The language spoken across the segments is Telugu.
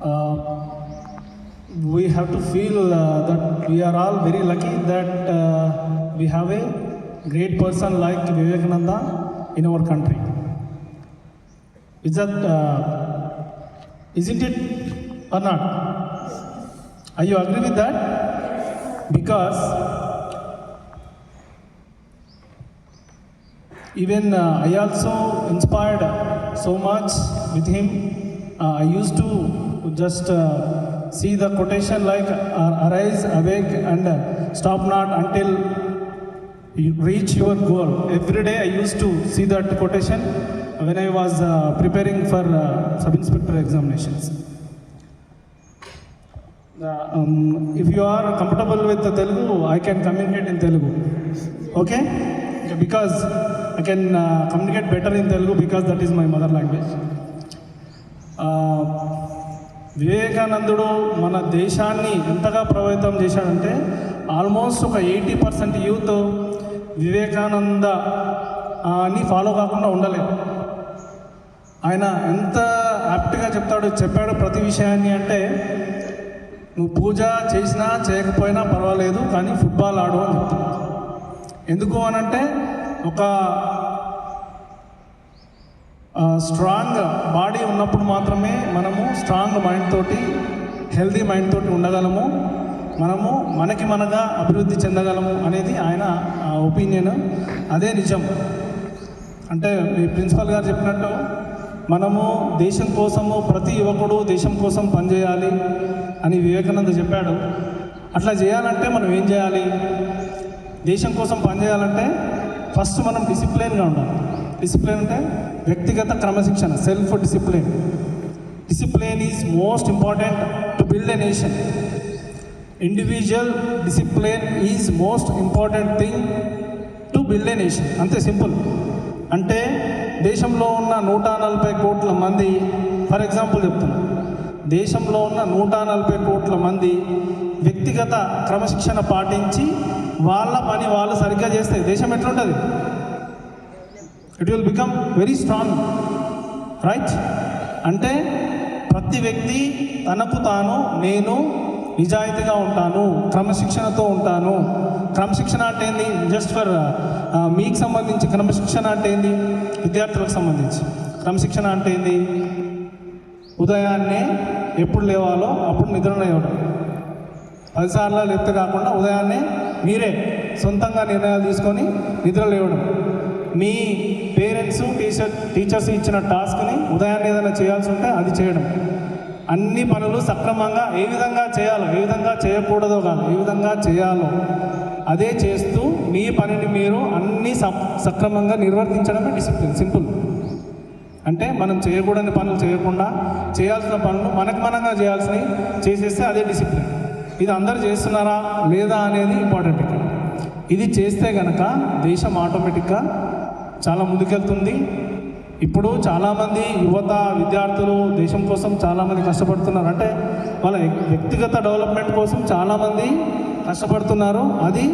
uh, we have to feel uh, that we are all very lucky that uh, we have a great person like Vivekananda in our country. Is that, uh, isn't it or not? Are you agree with that? Because even uh, I also inspired so much with him. Uh, I used to just uh, see the quotation like uh, arise, awake, and uh, stop not until you reach your goal. Every day I used to see that quotation when I was uh, preparing for uh, sub inspector examinations. Uh, um, if you are comfortable with Telugu, I can communicate in Telugu. Okay? Because I can uh, communicate better in Telugu because that is my mother language. Uh, వివేకానందుడు మన దేశాన్ని ఎంతగా ప్రభావితం చేశాడంటే ఆల్మోస్ట్ ఒక ఎయిటీ పర్సెంట్ యూత్ వివేకానంద అని ఫాలో కాకుండా ఉండలేదు. ఆయన ఎంత యాప్ట్గా చెప్తాడు చెప్పాడు ప్రతి విషయాన్ని అంటే నువ్వు పూజ చేసినా చేయకపోయినా పర్వాలేదు కానీ ఫుట్బాల్ ఆడు అని చెప్తాడు. ఎందుకు అనంటే ఒక స్ట్రాంగ్ బాడీ ఉన్నప్పుడు మాత్రమే మనము స్ట్రాంగ్ మైండ్ తోటి హెల్దీ మైండ్ తోటి ఉండగలము. మనము మనకి మనగా అభివృద్ధి చెందగలము అనేది ఆయన ఒపీనియన్ అదే నిజం. అంటే మీ ప్రిన్సిపల్ గారు చెప్పినట్టు మనము దేశం కోసము ప్రతి యువకుడు దేశం కోసం పనిచేయాలి అని వివేకానంద చెప్పాడు. అట్లా చేయాలంటే మనం ఏం చేయాలి? దేశం కోసం పనిచేయాలంటే ఫస్ట్ మనం డిసిప్లిన్గా ఉండాలి. డిసిప్లిన్ అంటే వ్యక్తిగత క్రమశిక్షణ self discipline discipline is most important to build a nation individual discipline is most important thing to build a nation అంతే సింపుల్ అంటే దేశంలో ఉన్న నూట నలభై కోట్ల మంది ఫర్ ఎగ్జాంపుల్ చెప్తున్నా. దేశంలో ఉన్న నూట నలభై కోట్ల మంది వ్యక్తిగత క్రమశిక్షణ పాటించి వాళ్ళ పని వాళ్ళు సరిగ్గా చేస్తే దేశం ఎట్లుంటుంది? It will become very strong right అంటే ప్రతి వ్యక్తి తనకు తాను నేను నిజాయితీగా ఉంటాను క్రమశిక్షణతో ఉంటాను. క్రమశిక్షణ అంటే ఏంది? జస్ట్ ఫర్ uh, uh, మీకు సంబంధించి క్రమశిక్షణ అంటే ఏంది? విద్యార్థులకు సంబంధించి. క్రమశిక్షణ అంటే ఏంది? ఉదయాన్నే ఎప్పుడు లేవాలో అప్పుడు నిద్ర లేవడం. పదిసార్లు లేపితే కాకుండా ఉదయాన్నే మీరే సొంతంగా నిర్ణయాలు తీసుకొని నిద్ర లేవడం. మీ పేరెంట్స్ టీచర్ టీచర్స్ ఇచ్చిన టాస్క్ని ఉదయాన్నే ఏదైనా చేయాల్సి ఉంటే అది చేయడం. అన్ని పనులు సక్రమంగా ఏ విధంగా చేయాలో ఏ విధంగా చేయకూడదో కాదు ఏ విధంగా చేయాలో అదే చేస్తూ మీ పనిని మీరు అన్ని సక్రమంగా నిర్వర్తించడమే డిసిప్లిన్ సింపుల్. అంటే మనం చేయకూడని పనులు చేయకుండా చేయాల్సిన పనులు మనకు మనంగా చేయాల్సినవి చేసేస్తే అదే డిసిప్లిన్. ఇది అందరు చేస్తున్నారా లేదా అనేది ఇంపార్టెంట్ ఇక్కడ. ఇది చేస్తే కనుక దేశం ఆటోమేటిక్గా చాలా ముందుకెళ్తుంది. ఇప్పుడు చాలామంది యువత విద్యార్థులు దేశం కోసం చాలామంది కష్టపడుతున్నారు. అంటే వాళ్ళ వ్యక్తిగత డెవలప్మెంట్ కోసం చాలామంది కష్టపడుతున్నారు. అది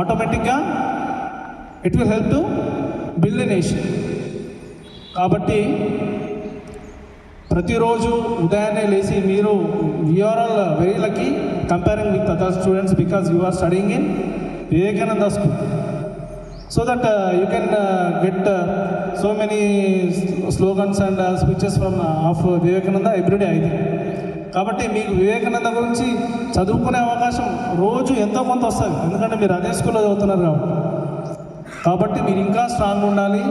ఆటోమేటిక్గా it will help to build nation. కాబట్టి ప్రతిరోజు ఉదయాన్నే లేచి మీరు you are very lucky comparing with other students because you are studying in Vivekananda school. So that you can get so many slogans and speeches from of Vivekananda everyday అయితే కాబట్టి మీకు వివేకానంద గురించి చదువుకునే అవకాశం రోజు ఎంతో కొంత వస్తుంది ఎందుకంటే మీరు అదే స్కూల్లో చదువుతున్నారు కాబట్టి కాబట్టి మీరు ఇంకా స్ట్రాంగ్ ఉండాలి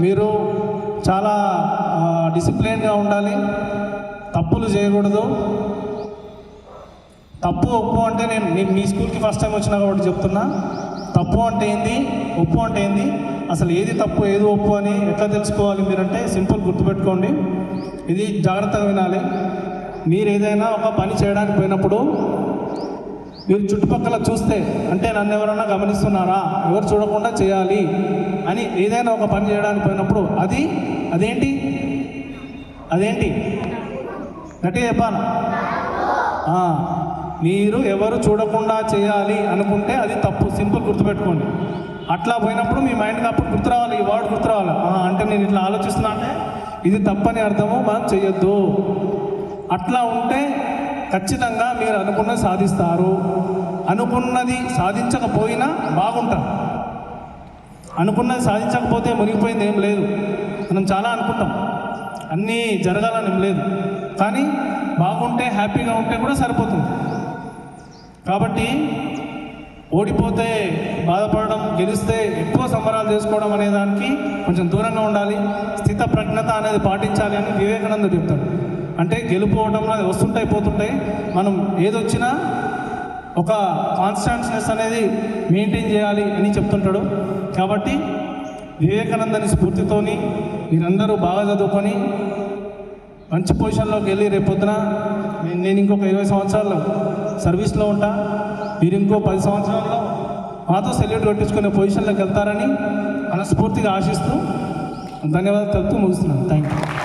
మీరు చాలా డిసిప్లిన్గా ఉండాలి తప్పులు చేయకూడదు తప్పు ఒప్పు అంటే నేను నేను మీ స్కూల్కి ఫస్ట్ టైం వచ్చినా కాబట్టి చెప్తున్నా తప్పు అంటే ఏంది? ఒప్పు అంటే ఏంది? అసలు ఏది తప్పు ఏది ఒప్పు అని ఎట్లా తెలుసుకోవాలి మీరంటే సింపుల్ గుర్తుపెట్టుకోండి. ఇది జాగ్రత్తగా వినాలి. మీరు ఏదైనా ఒక పని చేయడానికి పోయినప్పుడు మీరు చుట్టుపక్కల చూస్తే అంటే నన్ను ఎవరైనా గమనిస్తున్నారా? ఎవరు చూడకుండా చేయాలి అని ఏదైనా ఒక పని చేయడానికి పోయినప్పుడు అది అదేంటి? అదేంటి? గట్టిగా చెప్పాలా? మీరు ఎవరు చూడకుండా చేయాలి అనుకుంటే అది తప్పు. సింపుల్ గుర్తుపెట్టుకోండి. అట్లా పోయినప్పుడు మీ మైండ్కి అప్పుడు గుర్తు రావాలి ఈ వర్డ్ గుర్తు రావాలి అంటే నేను ఇట్లా ఆలోచిస్తున్నా అంటే ఇది తప్పని అర్థము మనం చేయొద్దు. అట్లా ఉంటే ఖచ్చితంగా మీరు అనుకున్నది సాధిస్తారు. అనుకున్నది సాధించకపోయినా బాగుంటారు. అనుకున్నది సాధించకపోతే మునిగిపోయింది ఏం లేదు. మనం చాలా అనుకుంటాం. అన్నీ జరగాలని ఏం లేదు. కానీ బాగుంటే హ్యాపీగా ఉంటే కూడా సరిపోతుంది. కాబట్టి ఓడిపోతే బాధపడడం గెలిస్తే ఎక్కువ సంబరాలు చేసుకోవడం అనే దానికి కొంచెం దూరంగా ఉండాలి. స్థిత ప్రజ్ఞత అనేది పాటించాలి అని వివేకానంద చెప్తాడు. అంటే గెలుపోవడంలో అది వస్తుంటాయి పోతుంటాయి. మనం ఏదొచ్చినా ఒక కాన్స్టాన్స్నెస్ అనేది మెయింటైన్ చేయాలి అని చెప్తుంటాడు. కాబట్టి వివేకానందని స్ఫూర్తితోని మీరందరూ బాగా చదువుకొని మంచి పొజిషన్లోకి వెళ్ళి రేపొద్దున నేను నేను ఇంకొక ఇరవై సంవత్సరాలు సర్వీస్లో ఉంటా. మీరు ఇంకో పది సంవత్సరాల్లో మాతో సెల్యూట్ కొట్టించుకునే పొజిషన్లోకి వెళ్తారని మనస్ఫూర్తిగా ఆశిస్తూ ధన్యవాదాలు తెలుపుతూ ముగిస్తున్నాను. Thank you